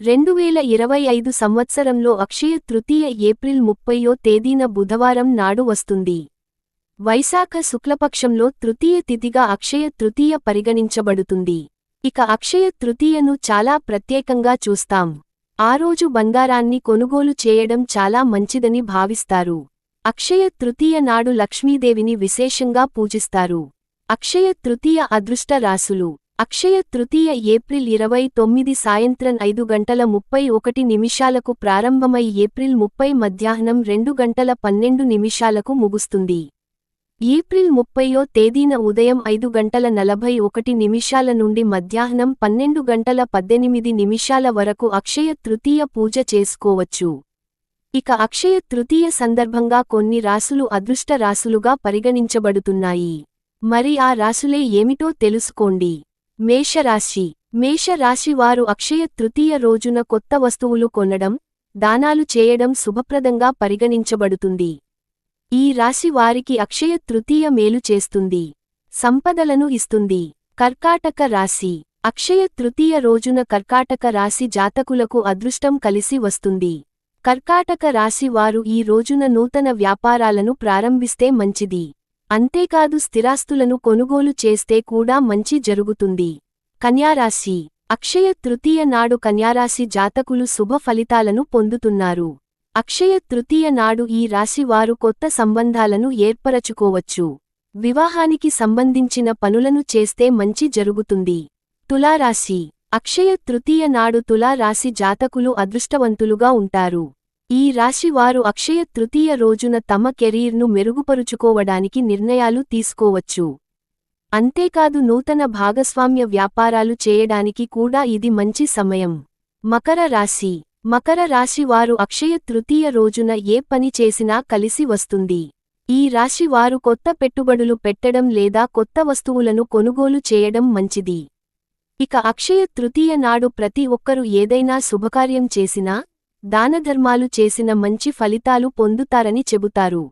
రెండువేల ఇరవై ఐదు సంవత్సరంలో అక్షయ తృతీయ ఏప్రిల్ ముప్పయో తేదీన బుధవారం నాడు వస్తుంది. వైశాఖ శుక్లపక్షంలో తృతీయ తిథిగా అక్షయ తృతీయ పరిగణించబడుతుంది. ఇక అక్షయ తృతీయను చాలా ప్రత్యేకంగా చూస్తాం. ఆ రోజు బంగారాన్ని కొనుగోలు చేయడం చాలా మంచిదని భావిస్తారు. అక్షయ తృతీయ నాడు లక్ష్మీదేవిని విశేషంగా పూజిస్తారు. అక్షయ తృతీయ అదృష్ట రాసులు అక్షయ తృతీయ ఏప్రిల్ ఇరవై తొమ్మిది సాయంత్రం ఐదు గంటల ముప్పై ఒకటి నిమిషాలకు ప్రారంభమై ఏప్రిల్ ముప్పై మధ్యాహ్నం రెండు గంటల పన్నెండు నిమిషాలకు ముగుస్తుంది. ఏప్రిల్ ముప్పయో తేదీన ఉదయం ఐదు గంటల నలభై ఒకటి నిమిషాల నుండి మధ్యాహ్నం పన్నెండు గంటల పద్దెనిమిది నిమిషాల వరకు అక్షయ తృతీయ పూజ చేసుకోవచ్చు. ఇక అక్షయ తృతీయ సందర్భంగా కొన్ని రాసులు అదృష్ట రాసులుగా పరిగణించబడుతున్నాయి. మరి ఆ రాసులే ఏమిటో తెలుసుకోండి. మేషరాశి. మేషరాశి వారు అక్షయ తృతీయ రోజున కొత్త వస్తువులు కొనడం దానాలు చేయడం శుభప్రదంగా పరిగణించబడుతుంది. ఈ రాశి వారికి అక్షయ తృతీయ మేలు చేస్తుంది. సంపదలను ఇస్తుంది. కర్కాటక రాశి. అక్షయ తృతీయ రోజున కర్కాటక రాశి జాతకులకు అదృష్టం కలిసి వస్తుంది. కర్కాటక రాశి వారు ఈ రోజున నూతన వ్యాపారాలను ప్రారంభిస్తే మంచిది. అంతేకాదు స్థిరాస్తులను కొనుగోలు చేస్తే కూడా మంచి జరుగుతుంది. కన్యారాశి. అక్షయ తృతీయ నాడు కన్యారాశి జాతకులు శుభ ఫలితాలను పొందుతున్నారు. అక్షయ తృతీయ నాడు ఈ రాశి వారు కొత్త సంబంధాలను ఏర్పరచుకోవచ్చు. వివాహానికి సంబంధించిన పనులను చేస్తే మంచి జరుగుతుంది. తులారాశి. అక్షయ తృతీయ నాడు తులారాశి జాతకులు అదృష్టవంతులుగా ఉంటారు. ఈ రాశి వారు అక్షయ తృతీయ రోజున తమ కెరీర్ను మెరుగుపరుచుకోవడానికి నిర్ణయాలు తీసుకోవచ్చు. అంతేకాదు నూతన భాగస్వామ్య వ్యాపారాలు చేయడానికి కూడా ఇది మంచి సమయం. మకర రాశి. మకర రాశి వారు అక్షయ తృతీయ రోజున ఏ పని చేసినా కలిసి వస్తుంది. ఈ రాశి వారు కొత్త పెట్టుబడులు పెట్టడం లేదా కొత్త వస్తువులను కొనుగోలు చేయడం మంచిది. ఇక అక్షయ తృతీయ నాడు ప్రతి ఒక్కరు ఏదైనా శుభకార్యం చేసినా దానధర్మాలు చేసిన మంచి ఫలితాలు పొందుతారని చెబుతారు.